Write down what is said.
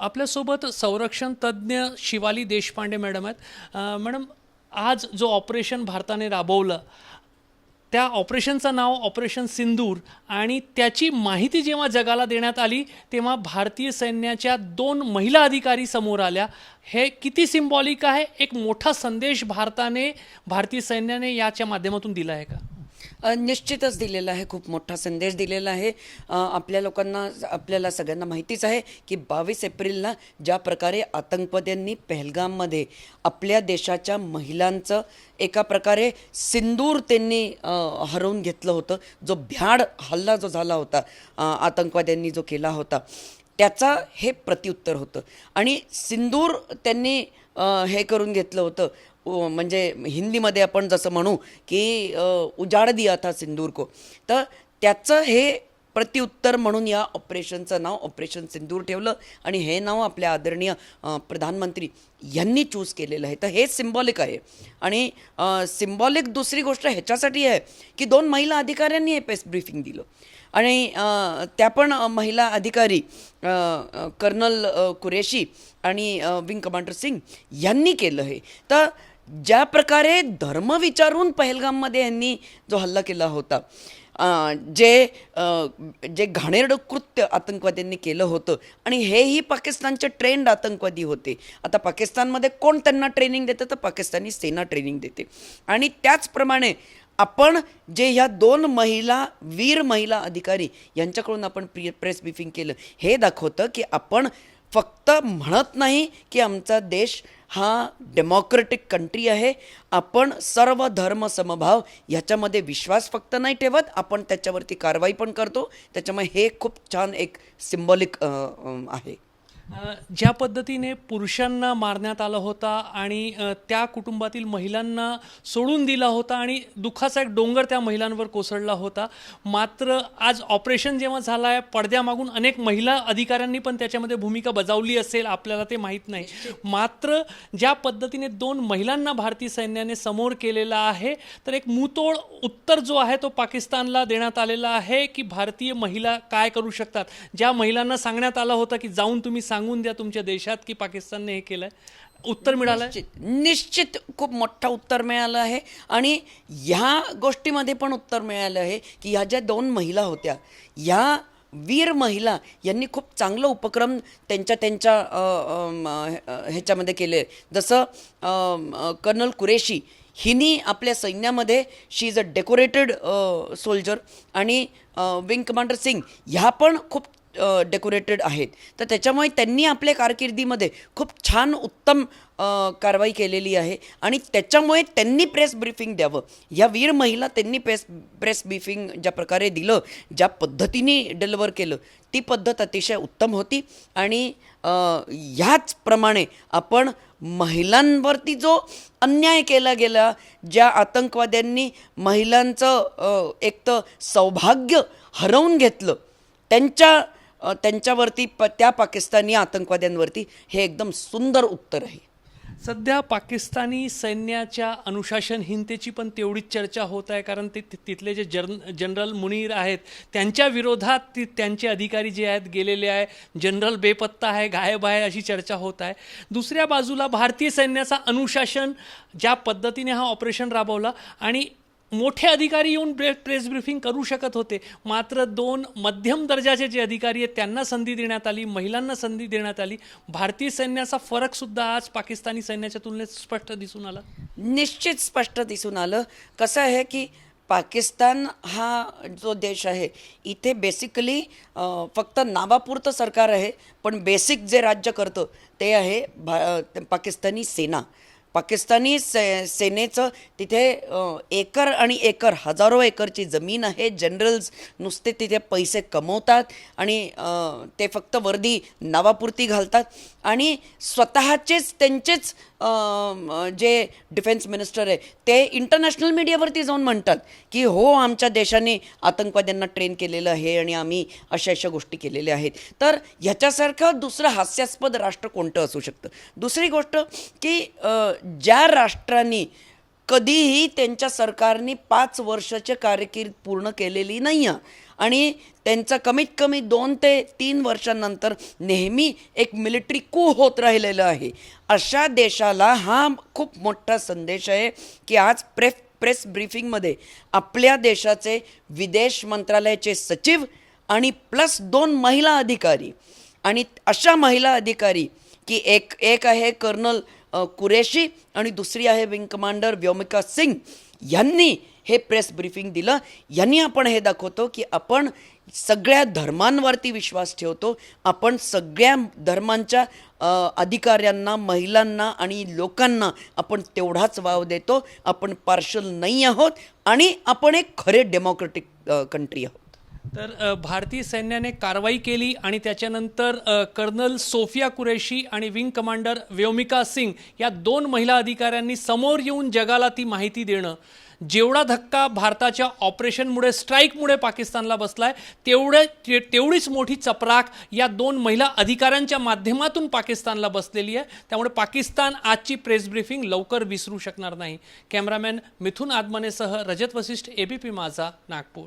आपल्यासोबत संरक्षण तज्ज्ञ शिवाली देशपांडे मॅडम आहेत. मॅडम आज जो ऑपरेशन भारताने राबवलं त्या ऑपरेशनचं नाव ऑपरेशन सिंदूर आणि त्याची माहिती जेव्हा जगाला देण्यात आली तेव्हा भारतीय सैन्याच्या दोन महिला अधिकारी समोर आल्या. हे किती सिम्बॉलिक आहे? एक मोठा संदेश भारताने भारतीय सैन्याने याच्या माध्यमातून दिला आहे का? निश्चितच दिलेला आहे खूप मोठा संदेश दिलेला आहे. आपल्या लोकांना आपल्याला सगळ्यांना माहितीच आहे की बावीस एप्रिलला ज्या प्रकारे आतंकवाद्यांनी पहलगाममध्ये आपल्या देशाच्या महिलांचं एका प्रकारे सिंदूर त्यांनी हरवून घेतलं होतं. जो भ्याड हल्ला जो झाला होता आतंकवाद्यांनी जो केला होता त्याचा हे प्रत्युत्तर होतं. आणि सिंदूर त्यांनी हे करून घेतलं होतं. म्हणजे हिंदीमध्ये आपण जसं म्हणू की उजाड दिया था सिंदूर को. तर त्याचं हे प्रत्युत्तर म्हणून या ऑपरेशनचं नाव ऑपरेशन सिंदूर ठेवलं. आणि हे नाव आपल्या आदरणीय प्रधानमंत्री यांनी चूज केलेलं आहे. तर हे सिम्बॉलिक आहे. आणि सिम्बॉलिक दुसरी गोष्ट ह्याच्यासाठी आहे की दोन महिला अधिकाऱ्यांनी हे प्रेस ब्रीफिंग दिलं. आणि त्या पण महिला अधिकारी कर्नल कुरेशी आणि विंग कमांडर सिंग यांनी केलं हे. तर ज्या प्रकारे धर्म विचारून पहलगाममध्ये यांनी जो हल्ला केला होता जे जे घाणेरडं कृत्य आतंकवाद्यांनी केलं होतं आणि हेही पाकिस्तानचे ट्रेंड आतंकवादी होते. आता पाकिस्तानमध्ये कोण त्यांना ट्रेनिंग देतं? तर पाकिस्तानी सेना ट्रेनिंग देते. आणि त्याचप्रमाणे आपण जे ह्या दोन महिला वीर महिला अधिकारी यांच्याकडून आपण प्रिय प्रेस ब्रिफिंग केलं हे दाखवतं की आपण फक्त म्हणत नाही की आमचा देश हा डेमोक्रेटिक कंट्री आहे. आपण सर्व धर्म समभाव ह्याच्यामध्ये विश्वास फक्त नाही ठेवत आपण त्याच्यावरती कारवाई पण करतो. त्याच्यामुळे हे खूप छान एक सिम्बॉलिक आहे. ज्या पद्धतीने पुरुषांना मारण्यात आलं होता आणि त्या कुटुंबातील महिलांना सोडून दिला होता आणि दुःखाचा एक डोंगर त्या महिलांवर कोसळला होता. मात्र आज ऑपरेशन जेव्हा झालं आहे पडद्यामागून अनेक महिला अधिकाऱ्यांनी पण त्याच्यामध्ये भूमिका बजावली असेल आपल्याला ते माहीत नाही. मात्र ज्या पद्धतीने दोन महिलांना भारतीय सैन्याने समोर केलेला आहे तर एक मुतोड उत्तर जो आहे तो पाकिस्तानला देण्यात आलेला आहे की भारतीय महिला काय करू शकतात? ज्या महिलांना सांगण्यात आलं होतं की जाऊन तुम्ही सांग सांगून द्या तुमच्या देशात की पाकिस्तानने हे केलंय. उत्तर मिळालं निश्चित निश्चित खूप मोठं उत्तर मिळालं आहे. आणि ह्या गोष्टीमध्ये पण उत्तर मिळालं आहे की ह्या ज्या दोन महिला होत्या ह्या वीर महिला यांनी खूप चांगलं उपक्रम त्यांच्या त्यांच्या ह्याच्यामध्ये केले. जसं कर्नल कुरेशी हिनी आपल्या सैन्यामध्ये she is a decorated soldier आणि विंग कमांडर सिंग ह्या पण खूप डेकोरेटेड आहेत. तर त्याच्यामुळे त्यांनी आपल्या कारकिर्दीमध्ये खूप छान उत्तम कारवाई केलेली आहे. आणि त्याच्यामुळे त्यांनी प्रेस ब्रीफिंग द्यावं. या वीर महिला त्यांनी प्रेस प्रेस ब्रीफिंग ज्या प्रकारे दिलं ज्या पद्धतीने डिलिव्हर केलं ती पद्धत अतिशय उत्तम होती. आणि ह्याचप्रमाणे आपण महिलांवरती जो अन्याय केला गेला ज्या आतंकवाद्यांनी महिलांचं एक तर सौभाग्य हरवून घेतलं त्यांच्या त्यांच्यावरती प त्या पाकिस्तानी आतंकवाद्यांवरती हे एकदम सुंदर उत्तर आहे. सध्या पाकिस्तानी सैन्याच्या अनुशासनहीनतेची पण तेवढीच चर्चा होत आहे कारण ते ति- तिथले जे जर्न जनरल मुनीर आहेत त्यांच्या विरोधात ती त्यांचे अधिकारी जे आहेत गेलेले आहे. जनरल बेपत्ता आहे गायब आहे अशी चर्चा होत आहे. दुसऱ्या बाजूला भारतीय सैन्याचा अनुशासन ज्या पद्धतीने हा ऑपरेशन राबवला आणि मोठे अधिकारी येऊन ब्रे प्रेस ब्रिफिंग करू शकत होते. मात्र दोन मध्यम दर्जाचे जे अधिकारी आहेत त्यांना संधी देण्यात आली महिलांना संधी देण्यात आली. भारतीय सैन्याचा फरकसुद्धा आज पाकिस्तानी सैन्याच्या तुलनेत स्पष्ट दिसून आला. निश्चित स्पष्ट दिसून आलं. कसं आहे की पाकिस्तान हा जो देश आहे इथे बेसिकली फक्त नावापुरतं सरकार आहे पण बेसिक जे राज्य करतं ते आहे भा पाकिस्तानी सेना. पाकिस्तानी से सेनेचं तिथे एकर आणि एकर हजारो एकरची जमीन आहे. जनरल्स नुसते तिथे पैसे कमवतात आणि ते फक्त वर्दी नावापुरती घालतात. आणि स्वतःचेच त्यांचेच जे डिफेन्स मिनिस्टर आहे ते इंटरनॅशनल मीडियावरती जाऊन म्हणतात की हो आमच्या देशाने आतंकवाद्यांना ट्रेन केलेलं आहे आणि आम्ही अशा अशा गोष्टी केलेल्या आहेत. तर ह्याच्यासारखं दुसरं हास्यास्पद राष्ट्र कोणतं असू शकतं? दुसरी गोष्ट की ज्या राष्ट्रांनी कधीही त्यांच्या सरकारने पाच वर्षाचे कारकीर्द पूर्ण केलेली नाही आहे आणि त्यांचा कमीत कमी दोन ते तीन वर्षांनंतर नेहमी एक मिलिटरी कू होत राहिलेलं आहे. अशा देशाला हा खूप मोठा संदेश आहे की आज प्रेफ प्रेस ब्रीफिंगमध्ये आपल्या देशाचे विदेश मंत्रालयाचे सचिव आणि प्लस दोन महिला अधिकारी आणि अशा महिला अधिकारी की एक एक आहे कर्नल कुरेशी आणि दुसरी आहे विंग कमांडर व्योमिका सिंग. यांनी हे प्रेस ब्रीफिंग दिलं. यांनी आपण हे दाखवतो की आपण सगळ्या धर्मांवरती विश्वास ठेवतो. आपण सगळ्या धर्मांच्या अधिकाऱ्यांना महिलांना आणि लोकांना आपण तेवढाच वाव देतो. आपण पार्शल नाही आहोत आणि आपण एक खरे डेमोक्रेटिक कंट्री आहोत. तर भारतीय सैन्याने कारवाई केली आणि त्याच्यानंतर कर्नल सोफिया कुरेशी आणि विंग कमांडर व्योमिका सिंग या दोन महिला अधिकाऱ्यांनी समोर येऊन जगाला ती माहिती देणं. जेवढा धक्का भारताच्या ऑपरेशनमुळे स्ट्राईकमुळे पाकिस्तानला बसलाय तेवढं ते- तेवढीच मोठी चपराक या दोन महिला अधिकाऱ्यांच्या माध्यमातून पाकिस्तानला बसलेली आहे. त्यामुळे पाकिस्तान आजची प्रेस ब्रीफिंग लवकर विसरू शकणार नाही. कॅमेरामॅन मिथुन आदमनेसह रजत वसिष्ठ एबीपी माझा नागपूर.